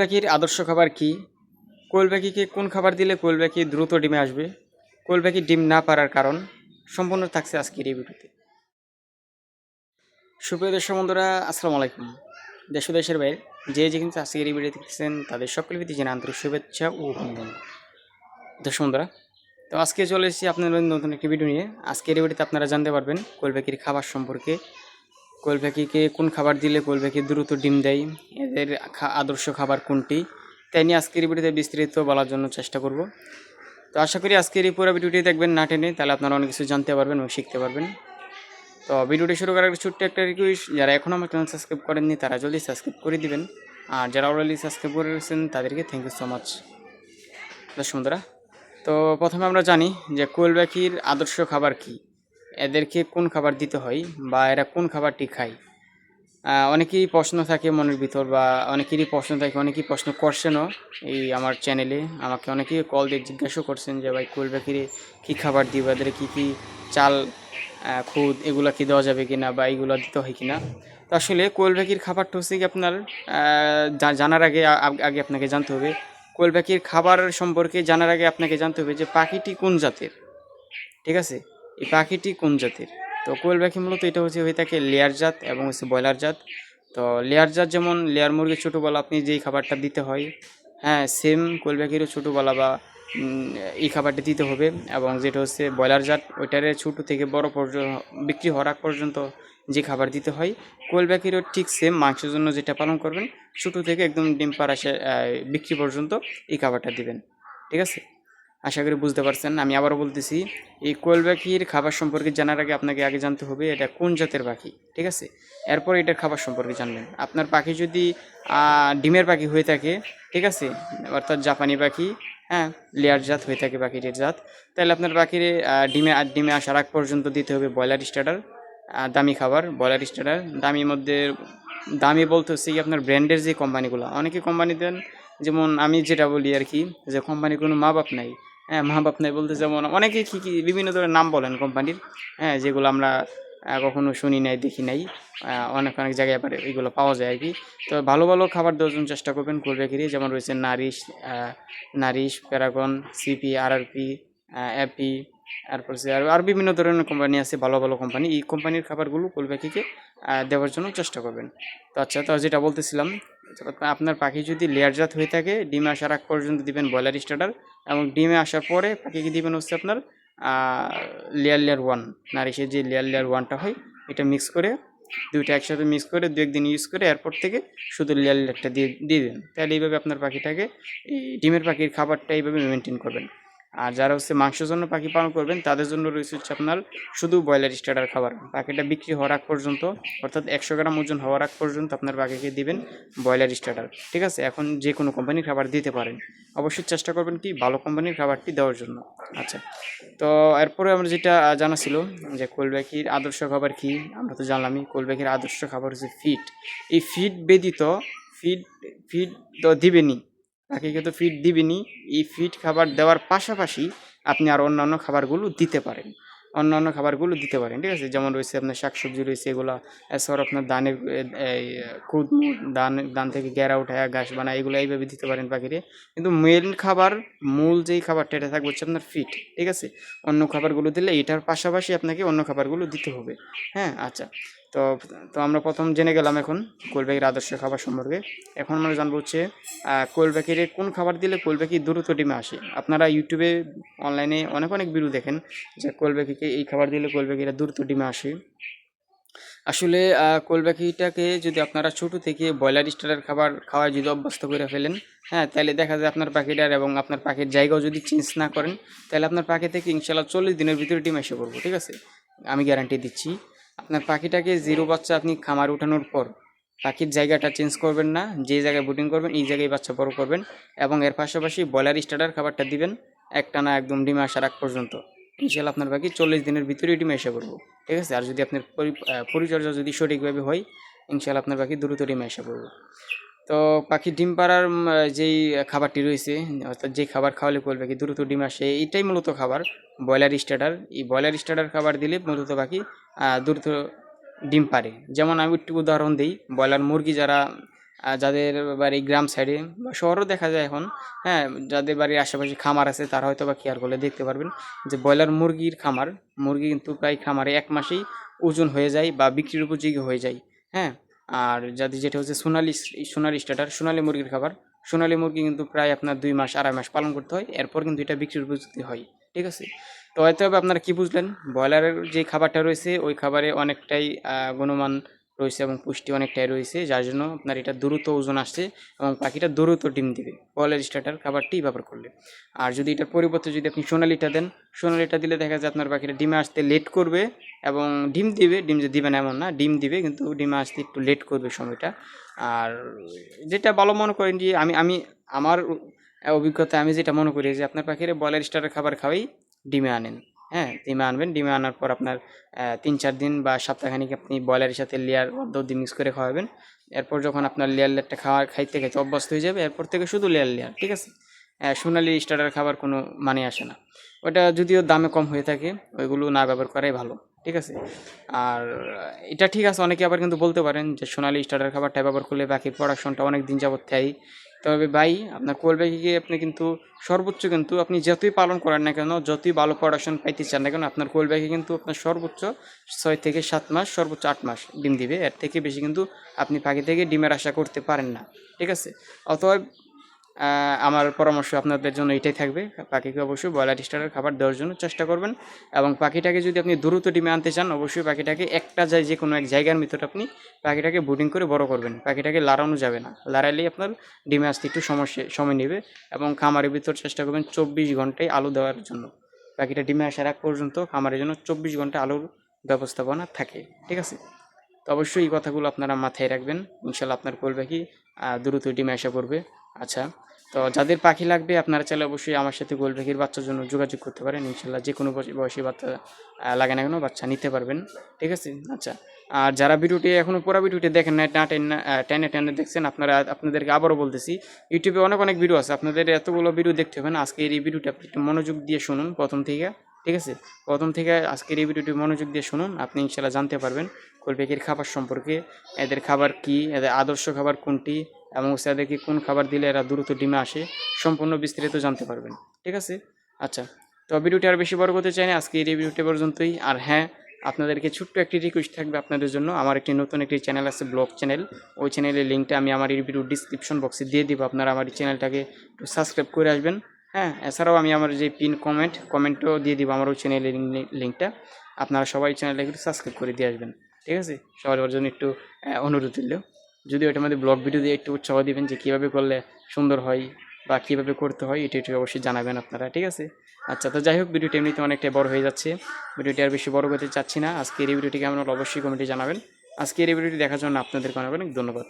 পাখির আদর্শ খাবার কি? পাখিকে কোন খাবার দিলে পাখি দ্রুত ডিমে আসবে? পাখি ডিম না পারার কারণ? সম্পূর্ণ থাকছে আজকের এই ভিডিওতে। সুপ্রিয় দর্শক বন্ধুরা, আসসালামু আলাইকুম। দেশ দেশের বাইরে যে যে কিন্তু আজকের এই ভিডিও দেখতেছেন, তাদের সকলের প্রতি জানা আন্তরিক শুভেচ্ছা ও অভিনন্দন। দর্শক বন্ধুরা, তো আজকে চলে এসেছি আপনাদের নতুন একটি ভিডিও নিয়ে। আজকের এই ভিডিওতে আপনারা জানতে পারবেন পাখির খাবার সম্পর্কে কোয়েল পাখিকে কোন খাবার দিলে কোয়েল পাখি দ্রুত ডিম দেয়? এদের আদর্শ খাবার কোনটি? তাই নিয়ে আজকের ভিডিওতে বিস্তারিত বলার জন্য চেষ্টা করব। তো আশা করি আজকের এই পুরো ভিডিওটি দেখবেন না টেনে, তাহলে আপনারা অনেক কিছু জানতে পারবেন এবং শিখতে পারবেন। তো ভিডিওটি শুরু করার ছোট্ট একটা রিকোয়েস্ট যারা এখনও আমার চ্যানেল সাবস্ক্রাইব করেননি, তারা জলদি সাবস্ক্রাইব করে দিবেন। আর যারা অলরেডি সাবস্ক্রাইব করে রয়েছেন, তাদেরকে থ্যাংক ইউ সো মাচ দর্শক বন্ধুরা, তো প্রথমে আমরা জানি যে কোয়েল পাখির আদর্শ খাবার কি। এদেরকে কোন খাবার দিতে হয় বা এরা কোন খাবারটি খায়? আহ, অনেকেরই প্রশ্ন থাকে মনের ভিতর বা অনেকেরই প্রশ্ন থাকে অনেকেই প্রশ্ন করছেনও এই আমার চ্যানেলে। আমাকে অনেকেই কল দিয়ে জিজ্ঞাসা করছেন যে ভাই কোয়েল পাখিরে কী খাবার দিব? এদের কী কী চাল খুদ এগুলো কি দেওয়া যাবে কি না বা এইগুলো দিতে হয় কি না তো আসলে কোয়েল পাখির খাবারটা হচ্ছে কি আপনার জানার আগে আগে আপনাকে জানতে হবে। কোয়েল পাখির খাবার সম্পর্কে জানার আগে আপনাকে জানতে হবে যে পাখিটি কোন জাতের ঠিক আছে? এই পাখিটি কোন জাতের? তো কোয়েল পাখি মূলত এটা হচ্ছে, হয়ে থাকে লেয়ার জাত এবং হচ্ছে ব্রয়লার জাত। তো লেয়ার জাত যেমন লেয়ার মুরগির ছোটোবেলা আপনি যেই খাবারটা দিতে হয় হ্যাঁ সেম কোয়েল পাখিরও ছোটোবেলা বা এই খাবারটা দিতে হবে এবং যেটা হচ্ছে ব্রয়লার জাত, ওইটারে ছোটো থেকে বড় পর্যন্ত বিক্রি হওয়ার পর্যন্ত যে খাবার দিতে হয়, কোয়েল পাখিরও ঠিক সেম মাংসের জন্য যেটা পালন করবেন, ছোটো থেকে একদম ডিম পাড়াশে বিক্রি পর্যন্ত এই খাবারটা দিবেন। ঠিক আছে? আশা করি বুঝতে পারছেন। আমি আবারও বলতেছি, এই কোয়েল পাখির খাবার সম্পর্কে জানার আগে আপনাকে আগে জানতে হবে এটা কোন জাতের পাখি, ঠিক আছে? এরপর এটার খাবার সম্পর্কে জানবেন। আপনার পাখি যদি ডিমের পাখি হয়ে থাকে, ঠিক আছে? অর্থাৎ জাপানি পাখি হ্যাঁ লেয়ার জাত হয়ে থাকে পাখিটির জাত। তাহলে আপনার পাখির ডিমে ডিমে আসার আগ পর্যন্ত দিতে হবে ব্রয়লার স্টার্টার দামি খাবার, ব্রয়লার স্টার্টার। দামি মধ্যে, দামি বলতে হচ্ছে কি আপনার ব্র্যান্ডের যে কোম্পানিগুলো, অনেকে কোম্পানি দেন, যেমন আমি যেটা বলি আর কি, যে কোম্পানির কোনো মা বাপ নাই। হ্যাঁ মা বাপ নাই বলতে যেমন অনেকে কী কী বিভিন্ন ধরনের নাম বলেন কোম্পানির। হ্যাঁ যেগুলো আমরা কখনো শুনি নাই, দেখি নাই। অনেক অনেক জায়গায় আবার এগুলো পাওয়া যায় আর কি। তো ভালো ভালো খাবার দেওয়ার জন্য চেষ্টা করবেন কোল্ড যেমন রয়েছে nourish nourish, Paragon, CP, RRP Appy, তারপর সে আর আর বিভিন্ন ধরনের কোম্পানি আছে, ভালো ভালো কোম্পানি। এই কোম্পানির খাবারগুলো কোল পাখিকে দেওয়ার জন্য চেষ্টা করবেন। তো আচ্ছা তো যেটা বলতেছিলাম আপনার পাখি যদি লেয়ার জাত হয়ে থাকে, ডিমে আসার আগ পর্যন্ত দিবেন ব্রয়লার স্টার্টার এবং ডিমে আসার পরে পাখিকে দিবেন হচ্ছে আপনার লেয়ার লেয়ার ওয়ান নারিশের যে লেয়ার লেয়ার ওয়ানটা হয়, এটা মিক্স করে, দুইটা একসাথে মিক্স করে, দু একদিন ইউজ করে এরপর থেকে শুধু লেয়ার লেয়ারটা দিয়ে দিয়ে দেন তাহলে এইভাবে আপনার পাখিটাকে, এই ডিমের পাখির খাবারটা এইভাবে মেনটেন করবেন। আর যারা হচ্ছে মাংসের জন্য পাখি পালন করবেন, তাদের জন্য রয়েছে হচ্ছে আপনার শুধু ব্রয়লার স্টার্টার খাবার। পাখিটা বিক্রি হওয়ার আগ পর্যন্ত, অর্থাৎ একশো গ্রাম ওজন হওয়ার আগ পর্যন্ত আপনার পাখিকে দিবেন ব্রয়লার স্টার্টার। ঠিক আছে? এখন যে কোনো কোম্পানির খাবার দিতে পারেন। অবশ্যই চেষ্টা করবেন কি ভালো কোম্পানির খাবারটি দেওয়ার জন্য। আচ্ছা তো এরপরে আমরা যেটা জানা ছিল যে কোলব্যাকির আদর্শ খাবার কি, আমরা তো জানলামই কোলব্যাকির আদর্শ খাবার হচ্ছে ফিড। এই ফিড ব্যতীত, ফিড ফিড তো দিবেনই। পাখিকে তো ফিড দিবেনই এই ফিড খাবার দেওয়ার পাশাপাশি আপনি আর অন্যান্য খাবারগুলো দিতে পারেন। অন্যান্য খাবারগুলো দিতে পারেন, ঠিক আছে? যেমন রয়েছে আপনার শাকসবজি, রয়েছে এগুলো এছাড়াও আপনার এই খুদ, ধান ধান থেকে গেরা উঠায় ঘাস বানায়, এগুলো এইভাবে দিতে পারেন পাখিরে। কিন্তু মেন খাবার, মূল যেই খাবারটা, এটা থাকবে হচ্ছে আপনার ফিট ঠিক আছে? অন্য খাবারগুলো দিলে এটার পাশাপাশি আপনাকে অন্য খাবারগুলো দিতে হবে। হ্যাঁ? আচ্ছা। তো তো আমরা প্রথম জেনে গেলাম এখন কোলব্যাগের আদর্শ খাবার সম্পর্কে। এখন আমরা জানব হচ্ছে কোলব্যাগের কোন খাবার দিলে কোলব্যাকি দ্রুত ডিমে আসে? আপনারা ইউটিউবে অনলাইনে অনেক অনেক ভিডিও দেখেন যে কোলব্যাকিকে এই খাবার দিলে কোলব্যাকিরা দ্রুত ডিমে আসে। আসলে কোলব্যাকিটাকে যদি আপনারা ছোটো থেকে ব্রয়লার স্টারের খাবার খাওয়ায় যদি অভ্যস্ত করে ফেলেন হ্যাঁ তাহলে দেখা যায় আপনার পাখিটার এবং আপনার পাখির জায়গাও যদি চেঞ্জ না করেন, তাহলে আপনার পাখি থেকে ইনশাল্লাহ চল্লিশ দিনের ভিতরে ডিম এসে পড়ব, ঠিক আছে? আমি গ্যারান্টি দিচ্ছি। আপনার পাখিটাকে জিরো বাচ্চা আপনি খামার উঠানোর পর পাখির জায়গাটা চেঞ্জ করবেন না, যে জায়গায় বুটিং করবেন, এই জায়গায় বাচ্চা বড় করবেন এবং এর পাশাপাশি ব্রয়লার স্টার্টার খাবারটা দিবেন একটানা একদম ডিমে আসার আগ পর্যন্ত। ইনশাল্লাহ আপনার পাখি চল্লিশ দিনের ভিতরে ডিমে এসে পড়ব। ঠিক আছে? আর যদি আপনার পরিচর্যা যদি সঠিকভাবে হয় ইনশাল্লাহ আপনার পাখি দ্রুত ডিমে এসে পড়বে। তো পাখি ডিম পাড়ার যেই খাবারটি রয়েছে, অর্থাৎ যে খাবার খাওয়ালে কোয়েল পাখি দ্রুত ডিম আসে, এইটাই মূলত খাবার, ব্রয়লার স্টার্টার। এই ব্রয়লার স্টার্টার খাবার দিলে মূলত পাখি দ্রুত ডিম পারে যেমন আমি একটু উদাহরণ দিই, ব্রয়লার মুরগি যারা যাদের বাড়ি গ্রাম সাইডে বা শহরও দেখা যায় এখন হ্যাঁ যাদের বাড়ির আশেপাশে খামার আছে, তারা হয়তো বা কেয়ার করলে দেখতে পারবেন যে ব্রয়লার মুরগির খামার, মুরগি কিন্তু প্রায় খামারে এক মাসেই ওজন হয়ে যায় বা বিক্রির উপযোগী হয়ে যায় হ্যাঁ। আর যাদের যেটা হচ্ছে সোনালি সোনালি স্টার্টার, সোনালি মুরগির খাবার। সোনালি মুরগি কিন্তু প্রায় আপনার দুই মাস, আড়াই মাস পালন করতে হয়। এরপর কিন্তু এটা বিক্রির উপযুক্ত হয়। ঠিক আছে? তো হয়তো আপনারা কি বুঝলেন? ব্রয়লারের যে খাবারটা রয়েছে, ওই খাবারে অনেকটাই গুণমান রয়েছে এবং পুষ্টি অনেকটাই রয়েছে। যার জন্য আপনার এটা দ্রুত ওজন আসছে এবং পাখিটা দ্রুত ডিম দিবে। ব্রয়লার স্টার্টার খাবারটি ব্যবহার করলে। আর যদি এটার পরিবর্তে যদি আপনি সোনালিটা দেন, সোনালিটা দিলে দেখা যায় আপনার পাখিটা ডিমে আসতে লেট করবে। এবং ডিম দিবে, ডিম যে দিবে না এমন না, ডিম দিবে কিন্তু ডিম আসতে একটু লেট করবে সময়টা। আর যেটা ভালো মনে করেন যে আমি আমি, আমার অভিজ্ঞতা আমি যেটা মনে করি যে আপনার পাখিরে ব্রয়লার স্টারের খাবার খাওয়াই, ডিমে আনেন। হ্যাঁ ডিমে আনবেন, ডিমে আনার পর আপনার তিন চার দিন বা সপ্তাহখানিক আপনি ব্রয়লারের সাথে লেয়ার অর্ধ দর্দি মিক্স করে খাওয়াবেন। এরপর যখন আপনার লেয়ার লেয়ারটা খাওয়া, খাইতে খাইতে অভ্যস্ত হয়ে যাবে, এরপর থেকে শুধু লেয়ার লেয়ার ঠিক আছে? সোনালি স্টার্টার খাবার কোনো মানে আসে না। ওটা যদিও দামে কম হয়ে থাকে, ওইগুলো না ব্যবহার করাই ভালো। ঠিক আছে? আর এটা ঠিক আছে, অনেকে আবার কিন্তু বলতে পারেন যে সোনালি স্টার্টার খাবারটা ব্যবহার করলে বাকি প্রোডাকশনটা অনেক দিন যাবত থাই তবে ভাই, আপনার কোয়েল পাখিকে আপনি কিন্তু সর্বোচ্চ কিন্তু আপনি যতই পালন করেন না কেন, যতই ভালো প্রোডাকশন পাইতে চান না কেন, আপনার কোয়েল পাখি কিন্তু আপনার সর্বোচ্চ ছয় থেকে সাত মাস, সর্বোচ্চ আট মাস ডিম দিবে। এর থেকে বেশি কিন্তু আপনি পাখি থেকে ডিমের আশা করতে পারেন না। ঠিক আছে? অতএব আমার পরামর্শ আপনাদের জন্য এটাই থাকবে। পাখিকে অবশ্যই ব্রয়লার স্টারের খাবার দেওয়ার জন্য চেষ্টা করবেন এবং পাখিটাকে যদি আপনি দ্রুত ডিমে আনতে চান, অবশ্যই পাখিটাকে একটা যায় যে কোনো এক জায়গার ভিতরে আপনি পাখিটাকে বুডিং করে বড় করবেন। পাখিটাকে লাড়ানো যাবে না। লাড়াইলেই আপনার ডিমে আসতে একটু সমস্যা সময় নেবে এবং খামারের ভিতর চেষ্টা করবেন চব্বিশ ঘন্টায় আলু দেওয়ার জন্য। পাখিটা ডিমে আসার আগ পর্যন্ত খামারের জন্য চব্বিশ ঘণ্টা আলুর ব্যবস্থাপনা থাকে। ঠিক আছে? তো অবশ্যই এই কথাগুলো আপনারা মাথায় রাখবেন। ইনশাল্লাহ আপনার কোল কি দ্রুত ডিমে আসা করবে। আচ্ছা তো যাদের পাখি লাগবে আপনারা চাইলে অবশ্যই আমার সাথে গোল পাখির বাচ্চার জন্য যোগাযোগ করতে পারেন। ইনশাল্লাহ যে কোনো বয়সী- বাচ্চা লাগে না কেন বাচ্চা নিতে পারবেন। ঠিক আছে? আচ্ছা আর যারা ভিডিওটি এখনও পুরো ভিডিওটি দেখেন না না টেন টেনে টেনে দেখছেন, আপনারা আপনাদেরকে আবারও বলতেছি, ইউটিউবে অনেক অনেক ভিডিও আছে। আপনাদের এতগুলো ভিডিও দেখতে হবে না, আজকের এই ভিডিওটা আপনি একটু মনোযোগ দিয়ে শুনুন প্রথম থেকে। ঠিক আছে? প্রথম থেকে আজকের এই ভিডিওটি মনোযোগ দিয়ে শুনুন, আপনি ইনশাল্লাহ জানতে পারবেন কোলপেকির খাবার সম্পর্কে, এদের খাবার কি, এদের আদর্শ খাবার কোনটি এবং হচ্ছে কোন খাবার দিলে এরা দ্রুত ডিমে আসে, সম্পূর্ণ বিস্তারিত জানতে পারবেন। ঠিক আছে? আচ্ছা তো ভিডিওটি আর বেশি বড় করতে চাই না, আজকে এই ভিডিওটি পর্যন্তই। আর হ্যাঁ আপনাদেরকে ছোট্ট একটি রিকোয়েস্ট থাকবে আপনাদের জন্য। আমার একটি নতুন একটি চ্যানেল আছে ব্লগ চ্যানেল ওই চ্যানেলের লিঙ্কটা আমি আমার এই ভিডিও ডিসক্রিপশন বক্সে দিয়ে দিব। আপনারা আমার এই চ্যানেলটাকে একটু সাবস্ক্রাইব করে আসবেন। হ্যাঁ এছাড়াও আমি আমার যে পিন কমেন্ট কমেন্টও দিয়ে দিব আমার ওই চ্যানেলের লিঙ্কটা আপনারা সবাই চ্যানেলটাকে একটু সাবস্ক্রাইব করে দিয়ে আসবেন। ঠিক আছে? সবার জন্য একটু অনুরোধ দিল যদি ওটা আমাদের ব্লগ ভিডিও দিয়ে একটু উৎসাহ দেবেন যে কীভাবে করলে সুন্দর হয় বা কীভাবে করতে হয়, এটা একটু অবশ্যই জানাবেন আপনারা, ঠিক আছে? আচ্ছা তো যাই হোক, ভিডিওটি এমনিতে অনেকটাই বড় হয়ে যাচ্ছে। ভিডিওটি আর বেশি বড় করতে চাচ্ছি না। আজকের এই ভিডিওটিকে আপনারা অবশ্যই কমেন্টে জানাবেন। আজকে এই ভিডিওটি দেখার জন্য আপনাদেরকে অনেক অনেক ধন্যবাদ।